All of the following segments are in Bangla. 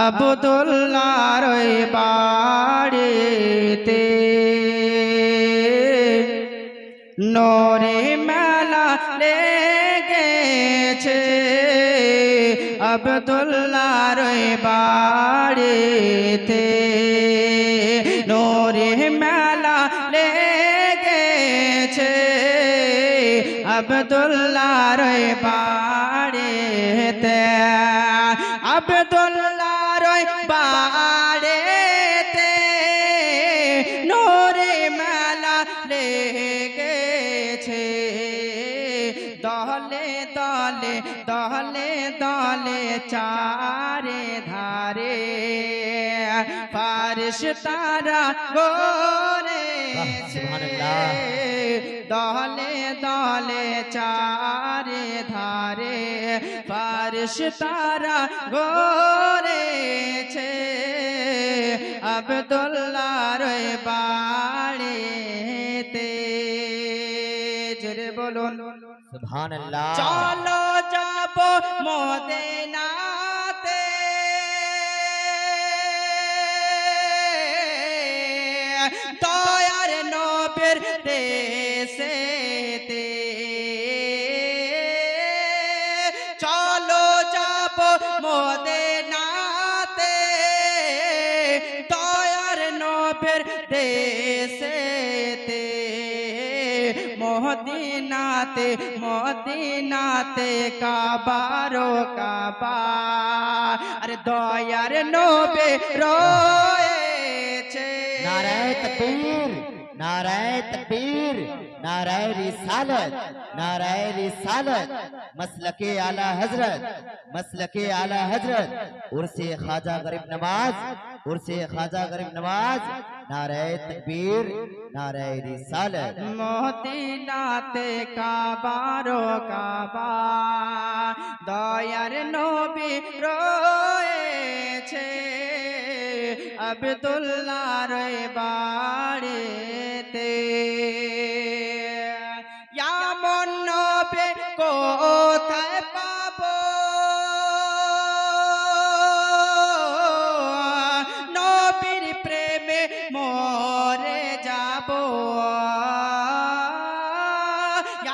আবদুল্লার বাড়িতে। নোরে মেলা লেগেছে আবদুল্লার বাড়িতে। নোরে মেলা লেগেছে আবদুল্লার বাড়িতে। আবদুল্লার ওই বাড়িতে নোরে মেলা লেগেছে দলে দলে দলে দলে, চারে ধারে ফারিস তারা গোরে সুবহানাল্লাহ। দলে দলে, চারে ধারে ফারিস তারা গোরেছে আবদুল্লার বাড়িতে। জোরে বলুন। সুবহানাল্লাহ। চলো যাব মদিনাতে। দয়ার নবের দেশেতে দেশেতে মদিনাতে মদিনাতে কাবারো কাবা আরে দয়ার নবে রয়েছে। নারায় তকবীর नाराय तकबीर, नारायण रिसालत नारायण रिसालत मसल के आला हज़रत मसल के आला हज़रत, उर्से ख्वाजा गरीब नवाज़, उर्से ख्वाजा गरीब नवाज़ नाराय तकबीर नाराय रिसालत। मोती नाते का बारो का बार दयार रोए छे, अब्दुल्ला रे बा নবীর প্রেমে মরে যাব।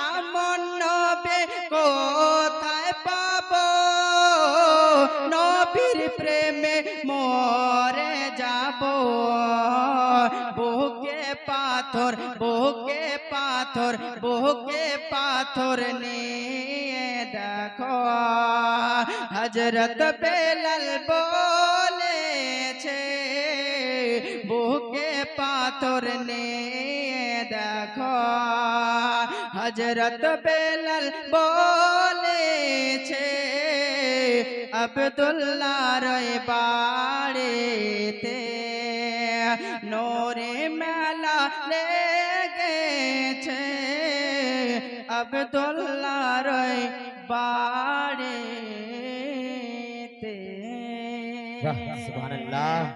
এমন নবে কোথায় পাব? নবীর প্রেমে মরে যাব। বুকে পাথর বুকে পাথর বুকে পাথর নিয়ে দেখো। হজরত বেলাল বলেছে বুকে পাথর নিয়ে দেখো। হজরত বেলাল বলেছে আবদুল্লার বাড়িতে নোরে মেলা লেগেছে। আবদুল্লার বাড়িতে। সুবহানাল্লাহ।